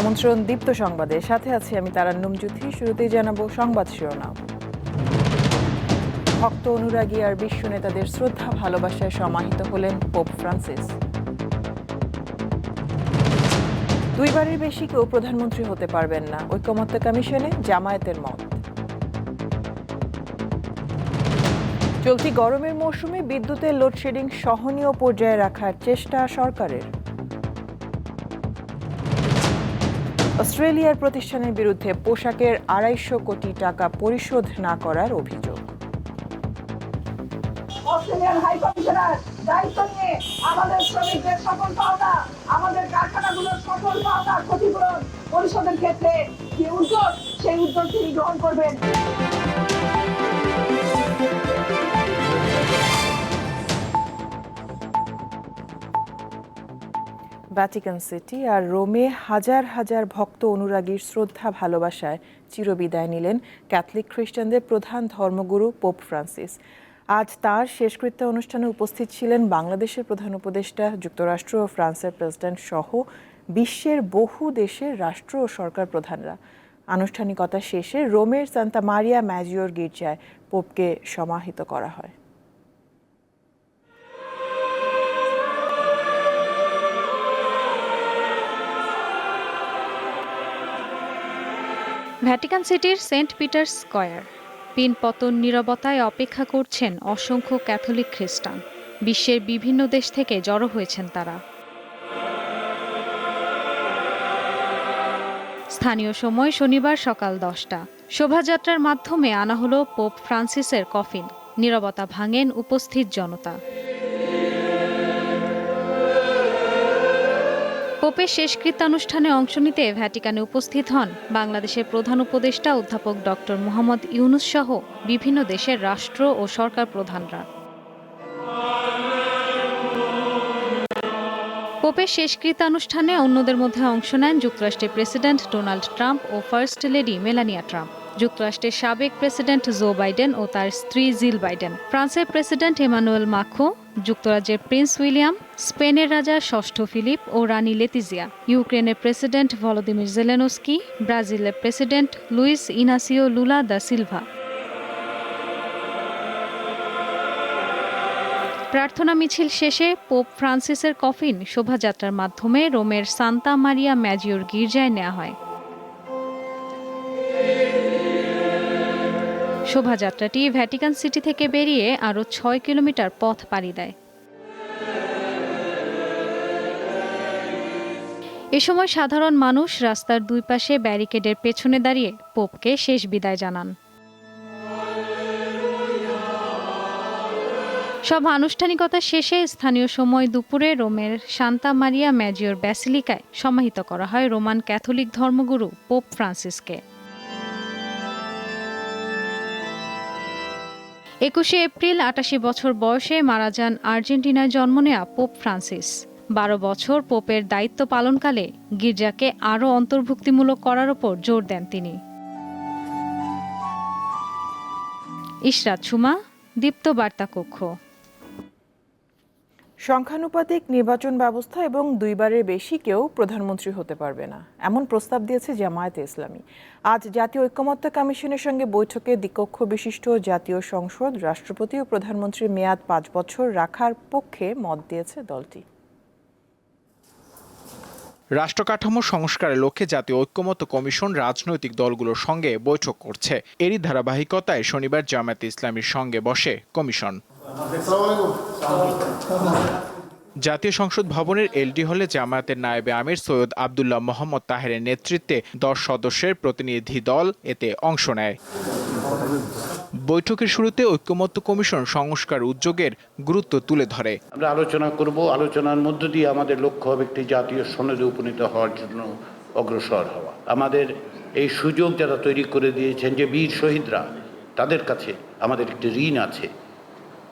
আমন্ত্রণ দীপ্ত সংবাদে। সাথে আছি আমি তারান্নুম জুথি শুরুতেই জানাব সংবাদ শিরোনাম। ভক্ত অনুরাগী আর বিশ্ব নেতাদের শ্রদ্ধা, ভালোবাসায় সমাহিত হলেন পোপ ফ্রান্সিস। দুইবারের বেশি কেউ প্রধানমন্ত্রী হতে পারবেন না ঐকমত্য কমিশনে জামায়াতের মত। চলতি গরমের মৌসুমে বিদ্যুতের লোডশেডিং সহনীয় পর্যায়ে রাখার চেষ্টা সরকারের। অস্ট্রেলিয়ার প্রতিষ্ঠানের বিরুদ্ধে পোশাকের আড়াইশো কোটি টাকা পরিশোধ না করার অভিযোগ। দায়িত্ব নিয়ে আমাদের শ্রমিকদের আমাদের কারখানাগুলোর পরিশোধের ক্ষেত্রে সেই উদ্যোগ তিনি গ্রহণ করবেন। ভ্যাটিকান সিটি আর রোমে হাজার হাজার ভক্ত অনুরাগীর শ্রদ্ধা ভালোবাসায় চিরবিদায় নিলেন ক্যাথলিক খ্রিস্টানদের প্রধান ধর্মগুরু পোপ ফ্রান্সিস। আজ তার শেষকৃত্য অনুষ্ঠানে উপস্থিত ছিলেন বাংলাদেশের প্রধান উপদেষ্টা, যুক্তরাষ্ট্র ও ফ্রান্সের প্রেসিডেন্ট সহ বিশ্বের বহু দেশের রাষ্ট্র ও সরকার প্রধানরা। আনুষ্ঠানিকতা শেষে রোমের সান্তা মারিয়া ম্যাজিওর গির্জায় পোপকে সমাহিত করা হয়। ভ্যাটিকান সিটির সেন্ট পিটার্স স্কয়ার পিনপতন নীরবতায় অপেক্ষা করছেন অসংখ্য ক্যাথলিক খ্রিস্টান। বিশ্বের বিভিন্ন দেশ থেকে জড়ো হয়েছেন তারা। স্থানীয় সময় শনিবার সকাল দশটা। শোভাযাত্রার মাধ্যমে আনা হলো পোপ ফ্রান্সিসের কফিন নীরবতা ভাঙেন উপস্থিত জনতা। পোপের শেষকৃত্যানুষ্ঠানে অংশ নিতে ভ্যাটিকানে উপস্থিত হন বাংলাদেশের প্রধান উপদেষ্টা অধ্যাপক ডক্টর মোহাম্মদ ইউনুস সহ বিভিন্ন দেশের রাষ্ট্র ও সরকার প্রধানরা। পোপের শেষকৃত্যানুষ্ঠানে অন্যদের মধ্যে অংশ নেন যুক্তরাষ্ট্রের প্রেসিডেন্ট ডোনাল্ড ট্রাম্প ও ফার্স্ট লেডি মেলানিয়া ট্রাম্প। যুক্তরাষ্ট্রের সাবেক প্রেসিডেন্ট জো বাইডেন ও তার স্ত্রী জিল বাইডেন। ফ্রান্সের প্রেসিডেন্ট এমানুয়েল মাখো, যুক্তরাজ্যের প্রিন্স উইলিয়াম, স্পেনের রাজা ষষ্ঠ ফিলিপ ও রানী লেতিজিয়া, ইউক্রেনের প্রেসিডেন্ট ভলোদিমির জেলেনস্কি, ব্রাজিলের president Luiz Inacio Lula da Silva. প্রার্থনা মিছিল শেষে পোপ ফ্রান্সিসের কফিন শোভাযাত্রার মাধ্যমে রোমের সান্তা মারিয়া ম্যাজিওর গির্জায় নেওয়া হয়। শোভাযাত্রাটি ভ্যাটিকান সিটি থেকে বেরিয়ে আরও ছয় কিলোমিটার পথ পাড়ি দেয়। এ সময় সাধারণ মানুষ রাস্তার দুই পাশে ব্যারিকেডের পেছনে দাঁড়িয়ে পোপকে শেষ বিদায় জানান। সব আনুষ্ঠানিকতা শেষে স্থানীয় সময় দুপুরে রোমের সান্তা মারিয়া ম্যাজিওর ব্যাসিলিকায় সমাহিত করা হয় রোমান ক্যাথলিক ধর্মগুরু পোপ ফ্রান্সিসকে। একুশে এপ্রিল, আটাশি বছর বয়সে মারা যান আর্জেন্টিনায় জন্ম নেয়া পোপ ফ্রান্সিস। বারো বছর পোপের দায়িত্ব পালনকালে গির্জাকে আরও অন্তর্ভুক্তিমূলক করার ওপর জোর দেন তিনি। ইশরাত সুমা, দীপ্ত বার্তা কক্ষ সংখ্যানুপাতিক নির্বাচন ব্যবস্থা এবং দুইবারের বেশি কেউ প্রধানমন্ত্রী হতে পারবে না। এমন প্রস্তাব দিয়েছে জামায়াতে ইসলামী। আজ জাতীয় ঐক্যমত্য কমিশনের সঙ্গে বৈঠকে দ্বিকক্ষ বিশিষ্ট জাতীয় সংসদ রাষ্ট্রপতি ও প্রধানমন্ত্রীর মেয়াদ পাঁচ বছর রাখার পক্ষে মত দিয়েছে দলটি। রাষ্ট্রকাঠামো সংস্কারের লক্ষ্যে জাতীয় ঐক্যমত্য কমিশন রাজনৈতিক দলগুলোর সঙ্গে বৈঠক করছে। এরই ধারাবাহিকতায় শনিবার জামায়াতে ইসলামীর সঙ্গে বসে কমিশন। জাতীয় সংসদ ভবনের এলডি হলে জামায়াতের নায়েবে আমির সৈয়দ আবদুল্লাহ মোহাম্মদ তাহেরের নেতৃত্বে দশ সদস্যের প্রতিনিধি দল এতে অংশ নেয়। বৈঠকের শুরুতে ঐক্যমত্য কমিশন সংস্কার উদ্যোগের গুরুত্ব তুলে ধরে। আমরা আলোচনা করব। আলোচনার মধ্য দিয়ে আমাদের লক্ষ্য হবে একটি জাতীয় সনদে উপনীত হওয়ার জন্য অগ্রসর হওয়া। আমাদের এই সুযোগ যারা তৈরি করে দিয়েছেন যে বীর শহীদরা তাদের কাছে আমাদের একটি ঋণ আছে।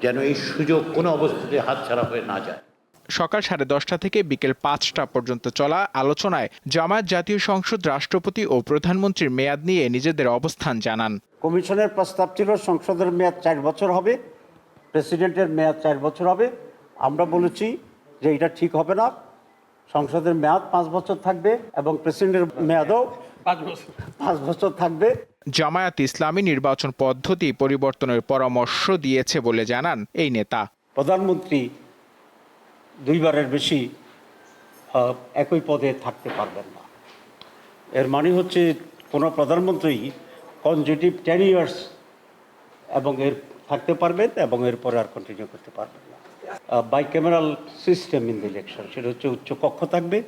যেন এই সুযোগ কোনো অবস্থাতে হাতছাড়া হয়ে না যায়। সকাল সাড়ে দশটা থেকে বিকেল পাঁচটা পর্যন্ত চলা আলোচনায় জামায়াত জাতীয় সংসদ রাষ্ট্রপতি ও প্রধানমন্ত্রীর মেয়াদ নিয়ে নিজেদের অবস্থান জানান। কমিশনের প্রস্তাব ছিল সংসদের মেয়াদ চার বছর হবে প্রেসিডেন্টের মেয়াদ চার বছর হবে। আমরা বলেছি যে এটা ঠিক হবে না। সংসদের মেয়াদ পাঁচ বছর থাকবে এবং প্রেসিডেন্টের মেয়াদও পাঁচ বছর। থাকবে। জামায়াত ইসলামী নির্বাচন পদ্ধতি পরিবর্তনের পরামর্শ দিয়েছে বলে জানান এই নেতা। প্রধানমন্ত্রী দুইবারের বেশি একই পদে থাকতে পারবেন না। এর মানে হচ্ছে কোনো প্রধানমন্ত্রী কনজিটিভ টেন ইয়ার্স এবং এর থাকতে পারবেন এবং এরপরে আর কন্টিনিউ করতে পারবেন না। Bicameral system in the election সেটা হচ্ছে উচ্চ কক্ষ থাকবে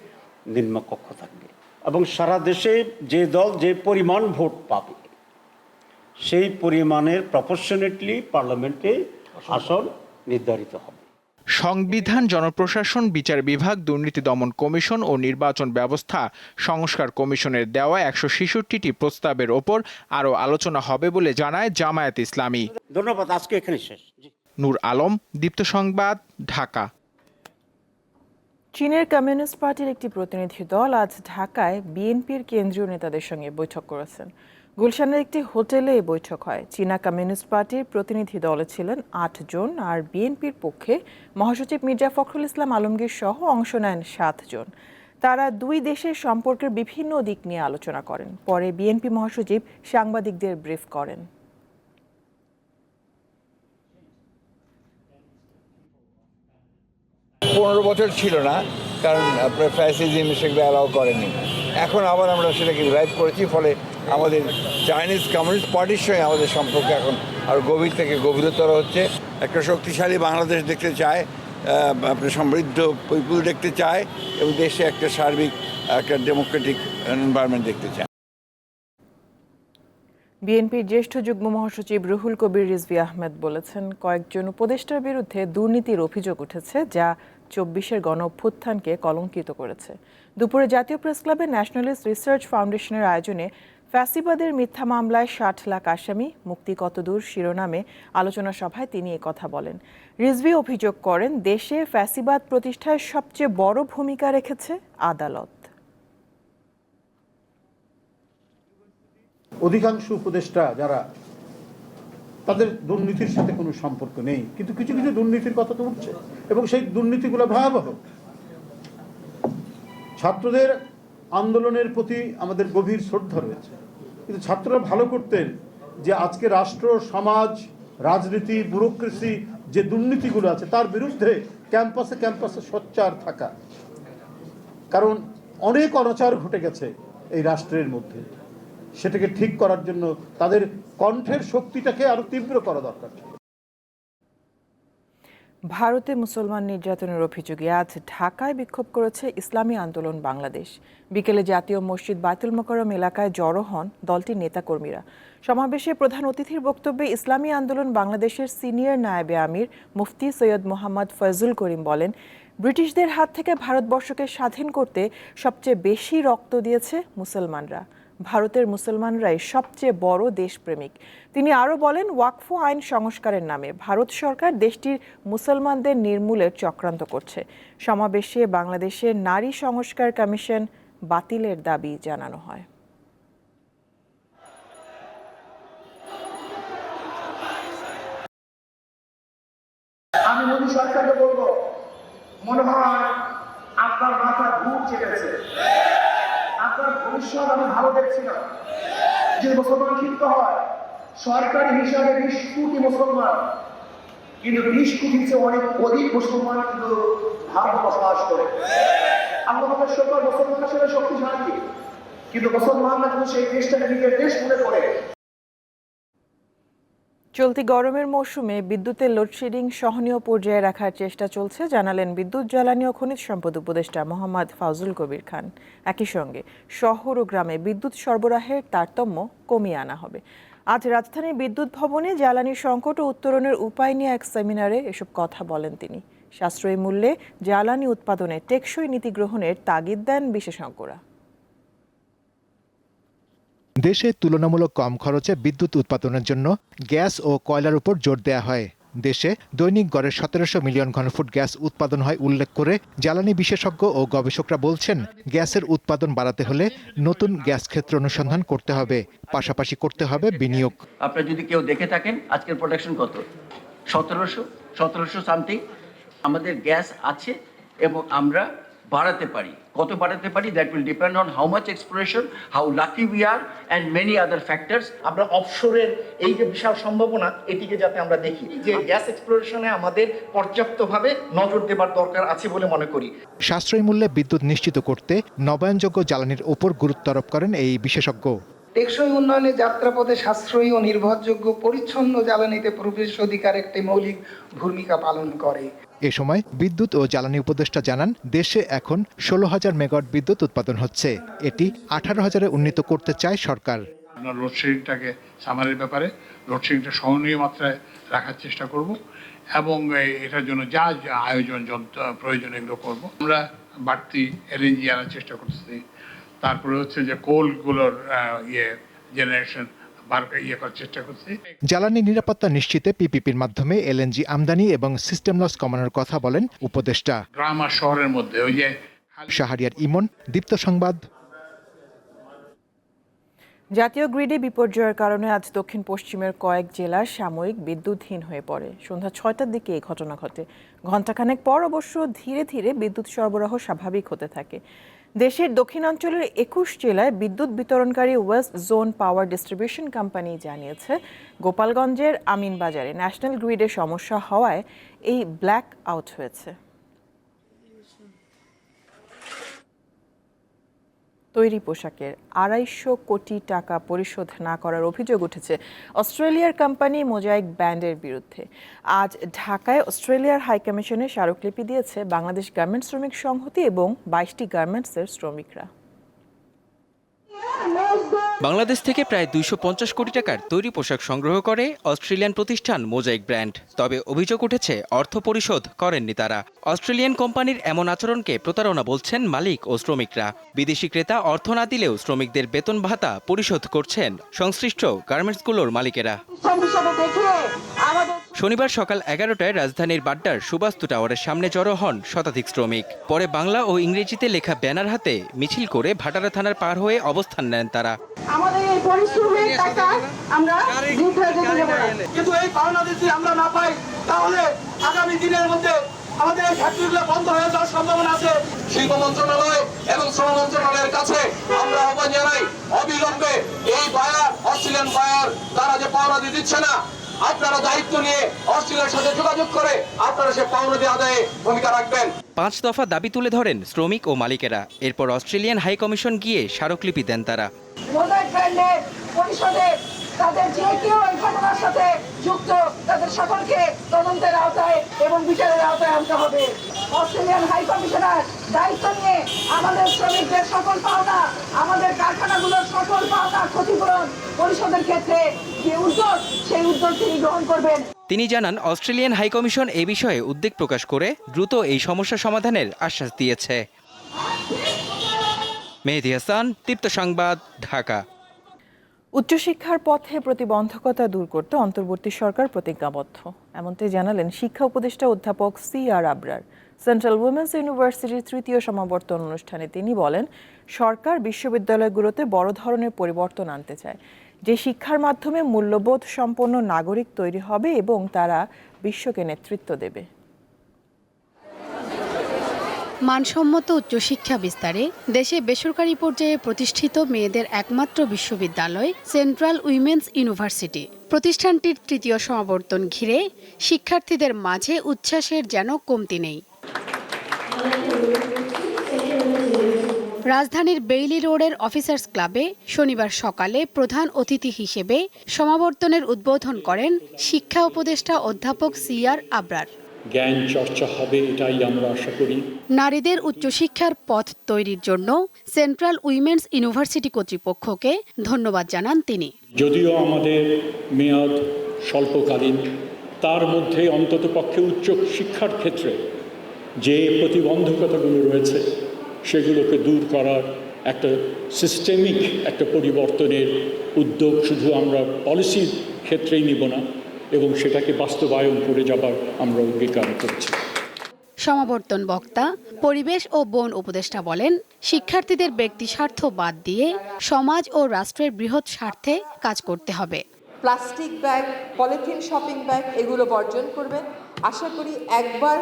নিম্ন কক্ষ থাকবে। এবং সারা দেশে যে দল যে পরিমাণ ভোট পাবে সেই পরিমাণের প্রপোর্শনেটলি পার্লামেন্টে আসন। নির্ধারিত হবে। সংবিধান জনপ্রশাসন বিচার বিভাগ দুর্নীতি দমন কমিশন ও নির্বাচন ব্যবস্থা সংস্কার কমিশনের দেওয়া একশো ছেষট্টিটি প্রস্তাবের ওপর আরও আলোচনা হবে বলে জানায় জামায়াত ইসলামী। ধন্যবাদ আজকে এখানে শেষ। নূর আলম দীপ্ত সংবাদ ঢাকা। চীনের কমিউনিস্ট পার্টির একটি প্রতিনিধি দল আজ ঢাকায় বিএনপির কেন্দ্রীয় নেতাদের সঙ্গে বৈঠক করেছেন। গুলশানের একটি হোটেলে এই বৈঠক হয়। চীনা কমিউনিস্ট পার্টির প্রতিনিধি দলে ছিলেন আট জন আর বিএনপির পক্ষে মহাসচিব মির্জা ফখরুল ইসলাম আলমগীর সহ অংশ নেন সাত জন। তারা দুই দেশের সম্পর্কের বিভিন্ন দিক নিয়ে আলোচনা করেন। পরে বিএনপি মহাসচিব সাংবাদিকদের ব্রিফ করেন। পনেরো বছর ছিল না, কারণ আপনার ফ্যাসিজম সেগুলো অ্যালাউ করেনি। এখন আবার আমরা সেটাকে রিভাইভ করেছি, ফলে আমাদের চাইনিজ কমিউনিস্ট পার্টির সঙ্গে আমাদের সম্পর্ক এখন আরও গভীর থেকে গভীরতর হচ্ছে। একটা শক্তিশালী বাংলাদেশ দেখতে চায় আপনার সমৃদ্ধ পিপুল দেখতে চায়, এবং দেশে একটা সার্বিক, একটা ডেমোক্রেটিক এনভায়রনমেন্ট দেখতে চায়। বিএনপির জ্যেষ্ঠ যুগ্ম মহাসচিব রুহুল কবির রিজভী আহমেদ বলেছেন, কয়েকজন উপদেষ্টার বিরুদ্ধে দুর্নীতির অভিযোগ উঠেছে, যা চব্বিশের গণ অভ্যুত্থানকে কলঙ্কিত করেছে। দুপুরে জাতীয় প্রেস ক্লাবে ন্যাশনালিস্ট রিসার্চ ফাউন্ডেশনের আয়োজনে ফ্যাসিবাদের মিথ্যা মামলায় ষাট লাখ আসামি, মুক্তি কতদূর শিরোনামে আলোচনা সভায় তিনি কথা বলেন। রিজভী অভিযোগ করেন, দেশে ফ্যাসিবাদ প্রতিষ্ঠায় সবচেয়ে বড় ভূমিকা রেখেছে আদালত। অধিকাংশ উপদেষ্টা যারা তাদের দুর্নীতির সাথে কোনো সম্পর্ক নেই। কিন্তু কিছু কিছু দুর্নীতির কথা তো উঠছে। এবং সেই দুর্নীতিগুলো ভয়াবহ। ছাত্রদের আন্দোলনের প্রতি আমাদের গভীর শ্রদ্ধা রয়েছে। কিন্তু ছাত্ররা ভালো করতেন যে আজকে রাষ্ট্র, সমাজ, রাজনীতি, ব্যুরোক্রেসি যে দুর্নীতিগুলো আছে, তার বিরুদ্ধে ক্যাম্পাসে ক্যাম্পাসে সোচ্চার থাকা। কারণ অনেক অনাচার ঘটে গেছে এই রাষ্ট্রের মধ্যে। সেটাকে ঠিক করার জন্য তাদের কণ্ঠের শক্তিটাকে আরও তীব্র করা দরকার ভারতে মুসলমান নির্যাতনের অভিযোগে আজ ঢাকায় বিক্ষোভ করেছে ইসলামী আন্দোলন বাংলাদেশ। বিকেলে জাতীয় মসজিদ বায়তুল মোকরম এলাকায় জড়ো হন দলটির নেতাকর্মীরা। সমাবেশে প্রধান অতিথির বক্তব্যে ইসলামী আন্দোলন বাংলাদেশের সিনিয়র নায়েবে আমির মুফতি সৈয়দ মোহাম্মদ ফয়জুল করিম বলেন, ব্রিটিশদের হাত থেকে ভারতবর্ষকে স্বাধীন করতে সবচেয়ে বেশি রক্ত দিয়েছে মুসলমানরা। ভারতের মুসলমানরাই সবচেয়ে বড় দেশপ্রেমিক। তিনি আরও বলেন, ওয়াকফু আইন সংস্কারের নামে ভারত সরকার দেশটির মুসলমানদের নির্মূলের চক্রান্ত করছে। সমাবেশে বাংলাদেশের নারী সংস্কার কমিশন বাতিলের দাবি জানানো হয়। আমি মোদী সরকারকে বলব, মনে হয় আপনার মাথা ঘুর চেপেছে। আপনার ভবিষ্যৎ আমি ভালো দেখছি না। যে মুসলমান ক্ষিপ্ত হয়, সরকারি হিসাবে বিশ কোটি মুসলমান, কিন্তু বিশ কোটির চেয়ে অনেক অধিক মুসলমান কিন্তু ভারত বসবাস করে আমরা সরকার মুসলমান হিসেবে শক্তিশালী। কিন্তু মুসলমানরা কিন্তু সেই দেশটাকে নিজের দেশ মনে করে। চলতি গরমের মৌসুমে বিদ্যুতের লোডশেডিং সহনীয় পর্যায়ে রাখার চেষ্টা চলছে, জানালেন বিদ্যুৎ, জ্বালানি ও খনিজ সম্পদ উপদেষ্টা মোহাম্মদ ফাজুল কবির খান। একই সঙ্গে, শহর ও গ্রামে বিদ্যুৎ সরবরাহের তারতম্য কমিয়ে আনা হবে। আজ রাজধানীর বিদ্যুৎ ভবনে জ্বালানি সংকট ও উত্তরণের উপায় নিয়ে এক সেমিনারে এসব কথা বলেন তিনি। সাশ্রয়ী মূল্যে জ্বালানি উৎপাদনে টেকসই নীতি গ্রহণের তাগিদ দেন বিশেষজ্ঞরা। দেশে তুলনামূলক কম খরচে বিদ্যুৎ উৎপাদনের জন্য গ্যাস ও কয়লার উপর জোর দেওয়া হয়। দেশে দৈনিক গড়ে সতেরোশো মিলিয়ন ঘনফুট গ্যাস উৎপাদন হয় উল্লেখ করে জ্বালানি বিশেষজ্ঞ ও গবেষকরা বলছেন, গ্যাসের উৎপাদন বাড়াতে হলে নতুন গ্যাস ক্ষেত্র অনুসন্ধান করতে হবে, পাশাপাশি করতে হবে বিনিয়োগ। আপনারা যদি কেউ দেখে থাকেন, আজকের প্রোডাকশন কত? সতেরোশো? সতেরোশো সামথিং আমাদের গ্যাস আছে এবং আমরা বাড়াতে পারি। কত বাড়াতে পারি? That will depend on how much exploration how lucky we are and many other factors আমরা অফশোরের এই যে বিশাল সম্ভাবনা এটিকে যাতে আমরা দেখি। যে গ্যাস এক্সপ্লোরেশনে আমাদের পর্যাপ্তভাবে নজর দেবার দরকার আছে বলে মনে করি। সাশ্রয়ী মূল্যে বিদ্যুৎ নিশ্চিত করতে নবায়নযোগ্য জ্বালানির ওপর গুরুত্ব আরোপ করেন এই বিশেষজ্ঞ। টেকসই উন্নয়নে যাত্রাপথে সাশ্রয়ী ও নির্ভরযোগ্য পরিচ্ছন্ন জ্বালানিতে প্রবেশ অধিকার একটি মৌলিক ভূমিকা পালন করে। এ সময় বিদ্যুৎ ও জ্বালানি উপদেষ্টা জানান, দেশে এখন ষোলো হাজার মেগাওয়াট বিদ্যুৎ উৎপাদন হচ্ছে। এটি আঠারো হাজারে উন্নীত করতে চায় সরকার। আমরা লোডশেডিংটাকে সামারের ব্যাপারে লোডশেডিংটা সহনীয় মাত্রায় রাখার চেষ্টা করব এবং এটার জন্য যা আয়োজন যন্ত্র প্রয়োজন এগুলো করব। আমরা বাড়তি এলএনজি আনার চেষ্টা করতেছি। তারপরে হচ্ছে যে কোলগুলোর ইয়ে জেনারেশন বার ইয়ে করার চেষ্টা করছি। জ্বালানি নিরাপত্তা নিশ্চিতে পিপিপির মাধ্যমে এলএনজি আমদানি এবং সিস্টেম লস কমানোর কথা বলেন উপদেষ্টা। গ্রাম আর শহরের মধ্যে ওই যে শাহরিয়ার ইমন দীপ্ত সংবাদ। জাতীয় গ্রিডে বিপর্যয়ের কারণে আজ দক্ষিণ পশ্চিমের কয়েক জেলা সাময়িক বিদ্যুৎহীন হয়ে পড়ে। সন্ধ্যা ছয়টার দিকে এই ঘটনা ঘটে। ঘণ্টাখানেক পর অবশ্য ধীরে ধীরে বিদ্যুৎ সরবরাহ স্বাভাবিক হতে থাকে। দেশের দক্ষিণাঞ্চলের একুশ জেলায় বিদ্যুৎ বিতরণকারী west zone power distribution company জানিয়েছে, গোপালগঞ্জের আমিনবাজারে ন্যাশনাল গ্রিডে সমস্যা হওয়ায় এই ব্ল্যাক আউট হয়েছে। তৈরি পোশাকের আড়াইশো কোটি টাকা পরিশোধ না করার অভিযোগ উঠেছে অস্ট্রেলিয়ার কোম্পানি মোজাইক ব্যান্ডের বিরুদ্ধে। আজ ঢাকায় অস্ট্রেলিয়ার হাইকমিশনে স্মারকলিপি দিয়েছে বাংলাদেশ গার্মেন্টস শ্রমিক সংহতি এবং বাইশটি গার্মেন্টসের শ্রমিকরা। বাংলাদেশ থেকে প্রায় দুইশো পঞ্চাশ কোটি টাকার তৈরি পোশাক সংগ্রহ করে অস্ট্রেলিয়ান প্রতিষ্ঠান মোজাইক ব্র্যান্ড তবে অভিযোগ উঠেছে, অর্থ পরিশোধ করেননি তারা। অস্ট্রেলিয়ান কোম্পানির এমন আচরণকে প্রতারণা বলছেন মালিক ও শ্রমিকরা। বিদেশি ক্রেতা অর্থ না দিলেও শ্রমিকদের বেতন ভাতা পরিশোধ করছেন সংশ্লিষ্ট গার্মেন্টসগুলোর মালিকেরা। শনিবার সকাল এগারোটায় রাজধানীর বাড্ডার সুবাস্তু টাওয়ারের সামনে জড়ো হন শতাধিক শ্রমিক। পরে বাংলা ও ইংরেজিতে লেখা ব্যানার হাতে মিছিল করে ভাটারা থানার পার হয়ে অবস্থান নেন তারা। আমাদের এই পরিশ্রমের টাকা আমরা। কিন্তু এই পাওনা যদি আমরা না পাই তাহলে আগামী দিনের মধ্যে আমাদের এই ফ্যাক্টরিগুলো বন্ধ হয়ে যাওয়ার সম্ভাবনা আছে। শিল্প মন্ত্রণালয় এবং শ্রম মন্ত্রণালয়ের কাছে আমরা আহ্বান জানাই অবিলম্বে এই বায়ার অস্ট্রেলিয়ান বায়ার তারা যে পাওনা দিয়ে দিচ্ছে না আপনারা দায়িত্ব নিয়ে অস্ট্রেলিয়ার সাথে যোগাযোগ করে আপনারা সে আদায়ে ভূমিকা রাখবেন। পাঁচ দফা দাবি তুলে ধরেন শ্রমিক ও মালিকেরা। এরপর অস্ট্রেলিয়ান হাই কমিশন গিয়ে স্মারকলিপি দেন তারা। তাদের যে কেউ এই ঘটনার সাথে যুক্ত তাদের সকলকে তদন্তের আওতায় এবং বিচারের আওতায় আনতে হবে। অস্ট্রেলিয়ান হাই কমিশনার দায়িত্ব নিয়ে আমাদের শ্রমিকদের সকল পাওনা আমাদের কারখানাগুলোর সকল পাওনা ক্ষতিপূরণ পরিশোধের ক্ষেত্রে যে উদ্যোগ সেই উদ্যোগ তিনি গ্রহণ করবেন। তিনি জানান অস্ট্রেলিয়ান হাই কমিশন এ বিষয়ে উদ্বেগ প্রকাশ করে দ্রুত এই সমস্যা সমাধানের আশ্বাস দিয়েছে। মেহেদি হাসান দীপ্ত সংবাদ ঢাকা। উচ্চশিক্ষার পথে প্রতিবন্ধকতা দূর করতে অন্তর্বর্তী সরকার প্রতিজ্ঞাবদ্ধ। এমনটাই জানালেন শিক্ষা উপদেষ্টা অধ্যাপক C R Abrar. Central women's ইউনিভার্সিটির তৃতীয় সমাবর্তন অনুষ্ঠানে তিনি বলেন, সরকার বিশ্ববিদ্যালয়গুলোতে বড় ধরনের পরিবর্তন আনতে চায়। যে শিক্ষার মাধ্যমে মূল্যবোধ সম্পন্ন নাগরিক তৈরি হবে এবং তারা বিশ্বকে নেতৃত্ব দেবে। মানসম্মত উচ্চশিক্ষা বিস্তারে দেশে বেসরকারি পর্যায়ে প্রতিষ্ঠিত মেয়েদের একমাত্র বিশ্ববিদ্যালয় সেন্ট্রাল উইমেন্স ইউনিভার্সিটি। প্রতিষ্ঠানটির তৃতীয় সমাবর্তন ঘিরে শিক্ষার্থীদের মাঝে উচ্ছ্বাসের যেন কমতি নেই। রাজধানীর বেইলি রোডের অফিসার্স ক্লাবে শনিবার সকালে প্রধান অতিথি হিসেবে সমাবর্তনের উদ্বোধন করেন শিক্ষা উপদেষ্টা অধ্যাপক সিআর আবরার। জ্ঞান চর্চা হবে এটাই আমরা আশা করি। নারীদের উচ্চশিক্ষার পথ তৈরির জন্য সেন্ট্রাল উইমেন্স ইউনিভার্সিটি কর্তৃপক্ষকে ধন্যবাদ জানান তিনি। যদিও আমাদের মেয়াদ স্বল্পকালীন তার মধ্যে অন্ততপক্ষে উচ্চ শিক্ষার ক্ষেত্রে যে প্রতিবন্ধকতাগুলো রয়েছে সেগুলোকে দূর করার একটা সিস্টেমিক একটা পরিবর্তনের উদ্যোগ শুধু আমরা পলিসির ক্ষেত্রেই নিব না এবং সেটাকে বাস্তবায়ন করে যাবার আমরা অঙ্গীকার করছি। সমাবর্তন বক্তা পরিবেশ ও বন উপদেষ্টা বলেন শিক্ষার্থীদের ব্যক্তি স্বার্থ বাদ দিয়ে সমাজ ও রাষ্ট্রের বৃহৎ স্বার্থে কাজ করতে হবে। Plastic bag polythene shopping bag এগুলো বর্জন করবেন। আশা করি একবার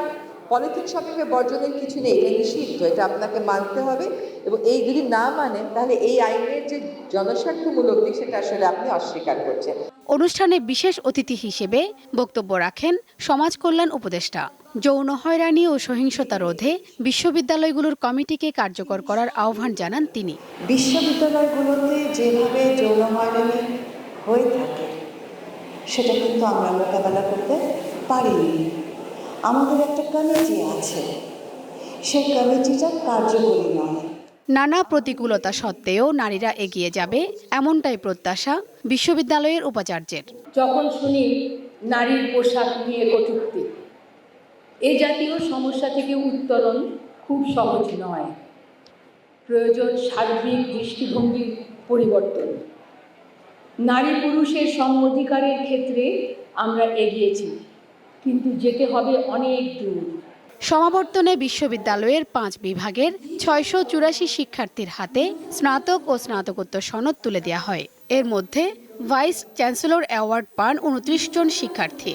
পলিথিন শপিংয়ে বর্জনের কিছু নেই এটা নিষিদ্ধ এটা আপনাকে মানতে হবে। এবং এই যদি না মানেন তাহলে এই আইনের যে জনস্বার্থমূলক দিক সেটা আসলে আপনি অস্বীকার করছেন। অনুষ্ঠানে বিশেষ অতিথি হিসেবে বক্তব্য রাখেন সমাজ কল্যাণ উপদেষ্টা। যৌন হয়রানি ও সহিংসতা রোধে বিশ্ববিদ্যালয়গুলোর কমিটিকে কার্যকর করার আহ্বান জানান তিনি। বিশ্ববিদ্যালয়গুলোতে যেভাবে যৌন হয়রানি হয়ে থাকে সেটা কিন্তু আমরা মোকাবেলা করতে পারিনি। আমাদের একটা কমিটি আছে। সেই কমিটিটা কার্যকরী নয়। নানা প্রতিকূলতা সত্ত্বেও নারীরা এগিয়ে যাবে এমনটাই প্রত্যাশা বিশ্ববিদ্যালয়ের উপাচার্যের। যখন শুনি নারীর পোশাক নিয়ে কটূক্তি এ জাতীয় সমস্যা থেকে উত্তরণ খুব সহজ নয়। প্রয়োজন সার্বিক দৃষ্টিভঙ্গির পরিবর্তন। নারী পুরুষের সম অধিকারের ক্ষেত্রে আমরা এগিয়েছি। কিন্তু যেতে হবে অনেক দূর। সমাবর্তনে বিশ্ববিদ্যালয়ের পাঁচ বিভাগের ছয়শো চুরাশি শিক্ষার্থীর হাতে স্নাতক ও স্নাতকোত্তর সনদ তুলে দেওয়া হয়। এর মধ্যে ভাইস চ্যান্সেলর অ্যাওয়ার্ড পান উনত্রিশ জন শিক্ষার্থী।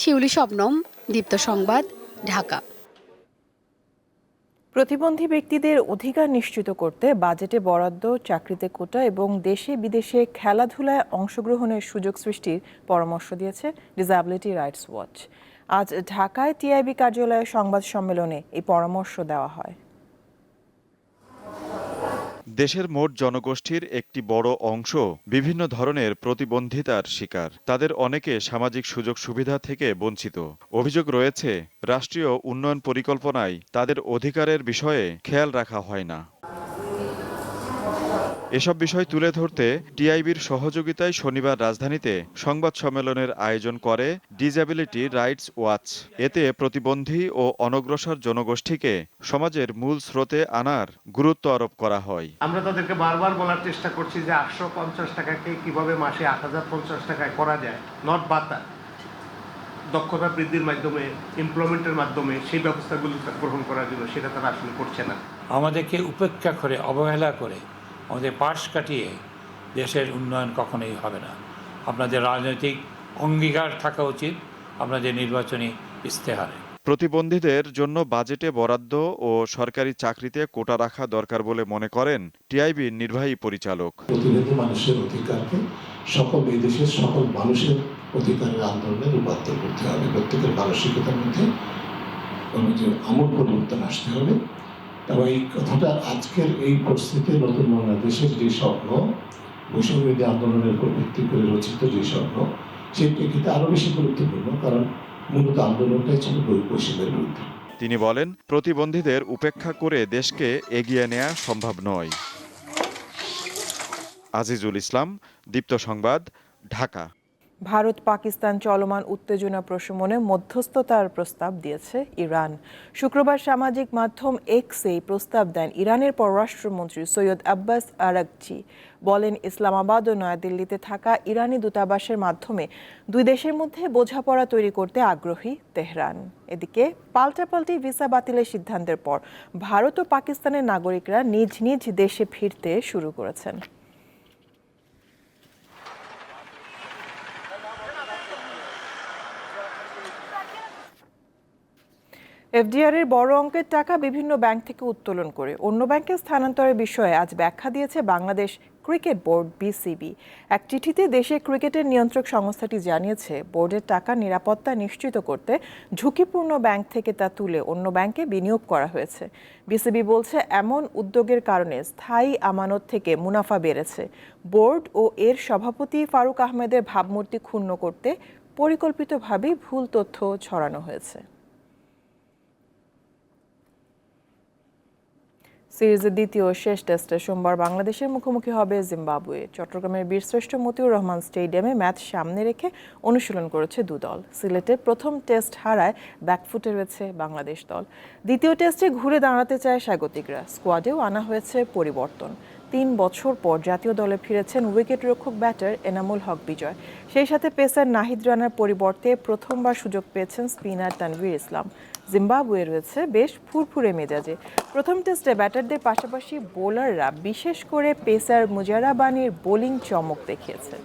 শিউলি শবনম, দীপ্ত সংবাদ, ঢাকা। প্রতিবন্ধী ব্যক্তিদের অধিকার নিশ্চিত করতে বাজেটে বরাদ্দ, চাকরিতে কোটা এবং দেশে বিদেশে খেলাধুলায় অংশগ্রহণের সুযোগ সৃষ্টির পরামর্শ দিয়েছে ডিসাবিলিটি রাইটস ওয়াচ আজ ঢাকায় টিআইবি কার্যালয়ে সংবাদ সম্মেলনে এই পরামর্শ দেওয়া হয়। দেশের মোট জনগোষ্ঠীর একটি বড় অংশ বিভিন্ন ধরনের প্রতিবন্ধিতার শিকার। তাদের অনেকে সামাজিক সুযোগ সুবিধা থেকে বঞ্চিত। অভিযোগ রয়েছে, রাষ্ট্রীয় উন্নয়ন পরিকল্পনায় তাদের অধিকারের বিষয়ে খেয়াল রাখা হয় না। এসব বিষয় তুলে ধরতে টিআইবির সহযোগিতায় শনিবার রাজধানীতে সংবাদ সম্মেলনের আয়োজন করে ডিসএবিলিটি রাইটস ওয়াচ। এতে প্রতিবন্ধী ও অনগ্রসর জনগোষ্ঠীকে সমাজের মূল স্রোতে আনার গুরুত্ব আরোপ করা হয়। আমরা তাদেরকে বারবার বলার চেষ্টা করছি যে আটশো পঞ্চাশ টাকাকে কীভাবে মাসে আট হাজার পঞ্চাশ টাকায় করা যায় নট বাতা দক্ষতা বৃদ্ধির মাধ্যমে এমপ্লয়মেন্টের মাধ্যমে সেই ব্যবস্থাগুলো গ্রহণ করার জন্য সেটা তারা আসলে করছে না। আমাদেরকে উপেক্ষা করে অবহেলা করে আমাদের পাশ কাটিয়ে দেশের উন্নয়ন কখনোই হবে না। আপনাদের রাজনৈতিক অঙ্গীকার থাকা উচিত আপনাদের নির্বাচনী ইস্তেহারে প্রতিবন্ধীদের জন্য বাজেটে বরাদ্দ ও সরকারি চাকরিতে কোটা রাখা দরকার বলে মনে করেন টিআইবির নির্বাহী পরিচালক। প্রতিবন্ধী মানুষের অধিকারকে সকল এই দেশের সকল মানুষের অধিকারের আন্দোলনে রূপান্তর করতে হবে। প্রত্যেকের মানসিকতার মধ্যে আমূল পরিবর্তন আসতে হবে। এবং এই কথাটা আজকের এই পরিস্থিতিতে নতুন বাংলাদেশের যে স্বপ্ন বৈষম্যবিধি আন্দোলনের উপর ভিত্তি করে রচিত যে স্বপ্ন, সেই প্রেক্ষিতে আরও বেশি গুরুত্বপূর্ণ, কারণ মূলত আন্দোলনটাই ছিল বৈষম্যের বিরুদ্ধে। তিনি বলেন, প্রতিবন্ধীদের উপেক্ষা করে দেশকে এগিয়ে নেওয়া সম্ভব নয়। আজিজুল ইসলাম, দীপ্ত সংবাদ, ঢাকা। ভারত পাকিস্তান চলমান উত্তেজনা প্রশমনে মধ্যস্থতার প্রস্তাব দিয়েছে ইরান। শুক্রবার সামাজিক মাধ্যম এক্সে প্রস্তাব দেন ইরানের পররাষ্ট্রমন্ত্রী সৈয়দ আব্বাস আরাকচি। বলেন, ইসলামাবাদ ও নয়াদিল্লিতে থাকা ইরানি দূতাবাসের মাধ্যমে দুই দেশের মধ্যে বোঝাপড়া তৈরি করতে আগ্রহী তেহরান। এদিকে, পাল্টাপাল্টি ভিসা বাতিলের সিদ্ধান্তের পর ভারত ও পাকিস্তানের নাগরিকরা নিজ নিজ দেশে ফিরতে শুরু করেছেন। এফডিআর এর বড় অঙ্কের টাকা বিভিন্ন ব্যাংক থেকে উত্তোলন করে। অন্য ব্যাংকে স্থানান্তরের বিষয়ে আজ ব্যাখ্যা দিয়েছে বাংলাদেশ ক্রিকেট বোর্ড, বিসিবি। এক চিঠিতে দেশে ক্রিকেটের নিয়ন্ত্রক সংস্থাটি জানিয়েছে, বোর্ডের টাকা নিরাপত্তা নিশ্চিত করতে ঝুঁকিপূর্ণ ব্যাংক থেকে তা তুলে অন্য ব্যাংকে বিনিয়োগ করা হয়েছে। বিসিবি বলছে, এমন উদ্যোগের কারণে স্থায়ী আমানত থেকে মুনাফা বেড়েছে। বোর্ড ও এর সভাপতি ফারুক আহমেদের ভাবমূর্তি ক্ষুণ্ণ করতে পরিকল্পিতভাবেই ভুল তথ্য ছড়ানো হয়েছে। সিরিজের দ্বিতীয় শেষ টেস্টে সোমবার বাংলাদেশের মুখোমুখি হবে জিম্বাবুয়ে। চট্টগ্রামের বীরশ্রেষ্ঠ মতিউর রহমান স্টেডিয়ামে ম্যাচ সামনে রেখে অনুশীলন করেছে দু দল। সিলেটে প্রথম টেস্ট হারায় ব্যাকফুটে রয়েছে বাংলাদেশ দল। দ্বিতীয় টেস্টে ঘুরে দাঁড়াতে চায় স্বাগতিকরা। স্কোয়াডেও আনা হয়েছে পরিবর্তন। তিন বছর পর জাতীয় দলে ফিরেছেন উইকেট রক্ষক ব্যাটার এনামুল হক বিজয়। সেই সাথে পেসার নাহিদ রানার পরিবর্তে প্রথমবার সুযোগ পেয়েছেন স্পিনার তানভীর ইসলাম। জিম্বাবুয়ে রয়েছে বেশ ফুরফুরে মেজাজে। প্রথম টেস্টে ব্যাটারদের পাশাপাশি বোলাররা বিশেষ করে পেসার মুজারাবানির বোলিং চমক দেখিয়েছে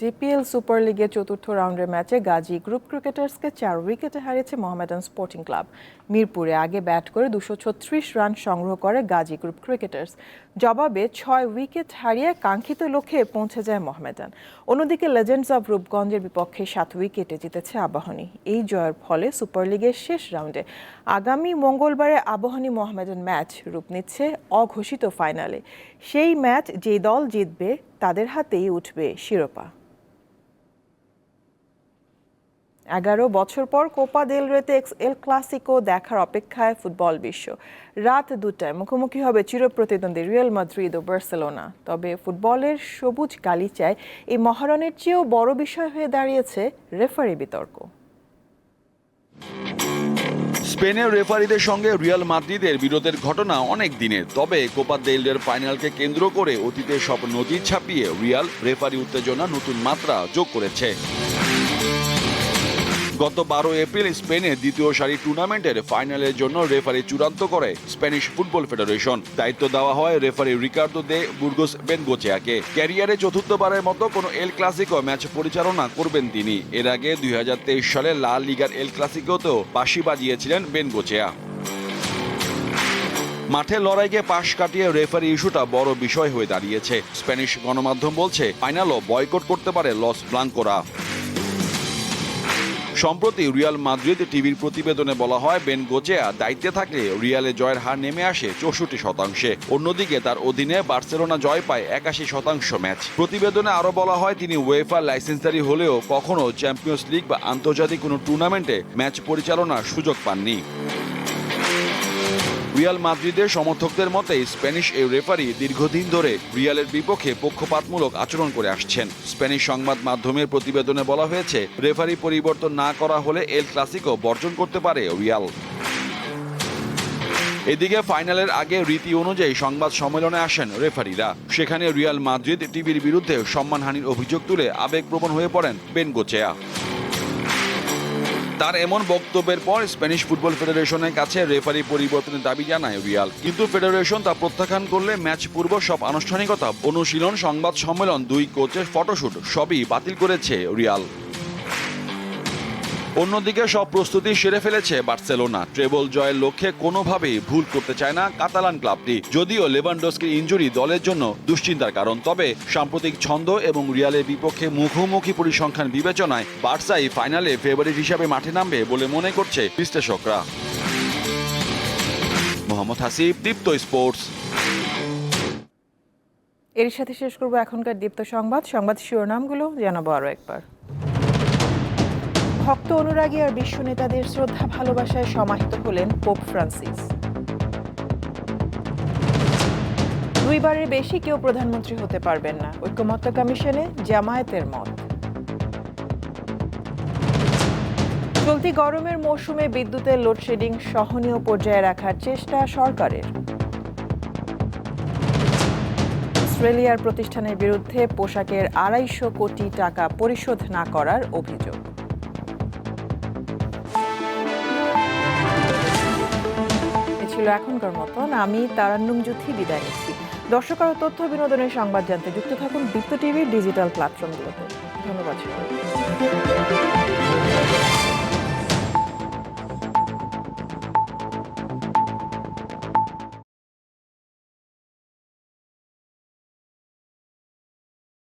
ডিপিএল সুপার লিগের চতুর্থ রাউন্ডের ম্যাচে গাজী গ্রুপ ক্রিকেটার্সকে চার উইকেটে হারিয়েছে মোহামেডান স্পোর্টিং ক্লাব। মিরপুরে আগে ব্যাট করে দুশো ছত্রিশ রান সংগ্রহ করে গাজী গ্রুপ ক্রিকেটার্স। জবাবে ছয় উইকেট হারিয়ে কাঙ্ক্ষিত লক্ষ্যে পৌঁছে যায় মোহামেডান। অন্যদিকে লেজেন্ডস অব রূপগঞ্জের বিপক্ষে সাত উইকেটে জিতেছে আবাহনী। এই জয়ের ফলে সুপার লিগের শেষ রাউন্ডে আগামী মঙ্গলবারে আবাহনী মোহামেডান ম্যাচ রূপ নিচ্ছে অঘোষিত ফাইনালে। সেই ম্যাচ যে দল জিতবে, তাদের হাতেই উঠবে শিরোপা। এগারো বছর পর কোপা দেল রেতে এক্স এল ক্লাসিকো দেখার অপেক্ষায় ফুটবল বিশ্ব। রাত দুটায় মুখোমুখি হবে চিরপ্রতিদ্বন্দ্বী রিয়াল মাদ্রিদ ও বার্সেলোনা তবে ফুটবলের সবুজ গালিচায় এই মহারণের চেয়েও বড় বিষয় হয়ে দাঁড়িয়েছে রেফারি বিতর্ক। স্পেনের রেফারিদের সঙ্গে রিয়াল মাদ্রিদের বিরোধের ঘটনা অনেক দিনের তবে কোপা দেলডের ফাইনালকে কেন্দ্র করে অতীতের সব নজির ছাপিয়ে রিয়াল রেফারি উত্তেজনা নতুন মাত্রা যোগ করেছে। গত বারো এপ্রিল স্পেনের দ্বিতীয় সারি টুর্নামেন্টের ফাইনালের জন্য রেফারি চূড়ান্ত করে স্প্যানিশ ফুটবল ফেডারেশন। দায়িত্ব দেওয়া হয় রেফারি রিকার্দো দে বুর্গোস বেনগোচেয়াকে। ক্যারিয়ারে চতুর্থবারের মতো কোনো এল ক্লাসিকো ম্যাচ পরিচালনা করবেন তিনি। এর আগে দুই হাজার তেইশ সালে লাল লিগার এল ক্লাসিকোতেও বাঁশি বাজিয়েছিলেন বেনগোচেয়া। মাঠে লড়াইকে পাশ কাটিয়ে রেফারি ইস্যুটা বড় বিষয় হয়ে দাঁড়িয়েছে। স্প্যানিশ গণমাধ্যম বলছে, ফাইনালও বয়কট করতে পারে লস ব্লাঙ্কোরা। সম্প্রতি রিয়াল মাদ্রিদ টিভির প্রতিবেদনে বলা হয়, বেন গোচেয়া দায়িত্বে থাকলে রিয়ালে জয়ের হার নেমে আসে চৌষট্টি শতাংশে। অন্যদিকে তার অধীনে বার্সেলোনা জয় পায় একাশি শতাংশ ম্যাচ। প্রতিবেদনে আরও বলা হয়, তিনি ওয়েফার লাইসেন্সারি হলেও কখনো চ্যাম্পিয়ন্স লিগ বা আন্তর্জাতিক কোনো টুর্নামেন্টে ম্যাচ পরিচালনার সুযোগ পাননি। রিয়াল মাদ্রিদের সমর্থকদের মতে, স্প্যানিশ এই রেফারি দীর্ঘদিন ধরে রিয়ালের বিপক্ষে পক্ষপাতমূলক আচরণ করে আসছেন। স্প্যানিশ সংবাদ মাধ্যমের প্রতিবেদনে বলা হয়েছে, রেফারি পরিবর্তন না করা হলে এল ক্লাসিকো বর্জন করতে পারে রিয়াল। এদিকে ফাইনালের আগে রীতি অনুযায়ী সংবাদ সম্মেলনে আসেন রেফারিরা। সেখানে রিয়াল মাদ্রিদ টিভির বিরুদ্ধে সম্মানহানির অভিযোগ তুলে আবেগপ্রবণ হয়ে পড়েন বেনগোচেয়া। তার এমন বক্তব্যের পর স্প্যানিশ ফুটবল ফেডারেশনের কাছে রেফারি পরিবর্তনের দাবি জানায় রিয়াল। কিন্তু ফেডারেশন তা প্রত্যাখ্যান করলে ম্যাচ পূর্ব সব আনুষ্ঠানিকতা, অনুশীলন, সংবাদ সম্মেলন, দুই কোচের ফটোশুট, সবই বাতিল করেছে রিয়াল। অন্যদিকে সব প্রস্তুতি সেরে ফেলেছে বার্সেলোনা। ট্রেবল জয়ের লক্ষ্যে কোনোভাবেই ভুল করতে চায় না কাতালান ক্লাবটি। যদিও লেভানডস্কির ইঞ্জুরি দলের জন্য দুশ্চিন্তার কারণ, তবে সাম্প্রতিক ছন্দ এবং রিয়ালের বিপক্ষে মুখোমুখি পরিসংখ্যান বিবেচনায় বার্সাই ফাইনালে ফেভারিট হিসাবে মাঠে নামবে বলে মনে করছে বিশ্লেষকরা। মোহাম্মদ হাসিব, দীপ্ত স্পোর্টস। এর সাথে শেষ করব এখনকার দীপ্ত সংবাদ। সংবাদ শিরোনামগুলো জানাব আরও একবার। ভক্ত অনুরাগী আর বিশ্ব নেতাদের শ্রদ্ধা ভালোবাসায় সমাহিত হলেন পোপ ফ্রান্সিস। দুইবারের বেশি কেউ প্রধানমন্ত্রী হতে পারবেন না। ঐক্যমত্য কমিশনে জামায়াতের মত। চলতি গরমের মৌসুমে বিদ্যুতের লোডশেডিং সহনীয় পর্যায়ে রাখার চেষ্টা সরকারের। অস্ট্রেলিয়ার প্রতিষ্ঠানের বিরুদ্ধে পোশাকের আড়াইশো কোটি টাকা পরিশোধ না করার অভিযোগ। ছিল এখনকার মতন। আমি তারান্নুম যুথি বিদায় নিচ্ছি। দর্শক আরও তথ্য বিনোদনের সংবাদ জানতে যুক্ত থাকুন বৃত্ত টিভির ডিজিটাল প্ল্যাটফর্মগুলোতে। ধন্যবাদ সবাইকে।